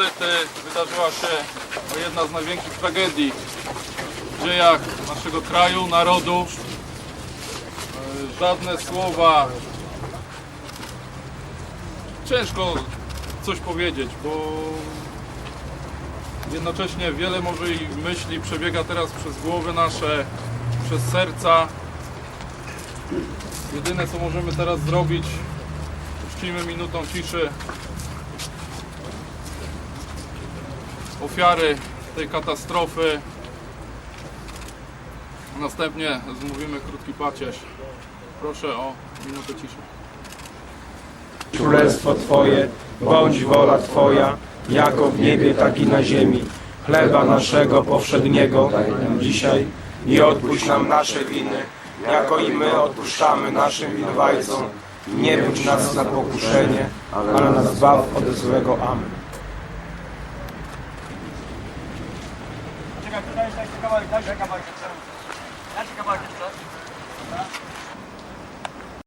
niestety wydarzyła się jedna z największych tragedii w dziejach naszego kraju, narodu. E, Żadne słowa. Ciężko coś powiedzieć, bo jednocześnie wiele może i myśli przebiega teraz przez głowy nasze, przez serca. Jedyne co możemy teraz zrobić, uczcimy minutą ciszy ofiary tej katastrofy. Następnie zmówimy krótki pacierz. Proszę o minutę ciszy. Królestwo Twoje, bądź wola Twoja, jako w niebie, tak i na ziemi. Chleba naszego powszedniego daj nam dzisiaj i odpuść nam nasze winy, jako i my odpuszczamy naszym winowajcom. Nie wódź nas na pokuszenie, ale nas zbaw od złego. Amen. Czekaj, tutaj jeszcze kawałek, dajcie kawałek. Dajcie kawałek jeszcze.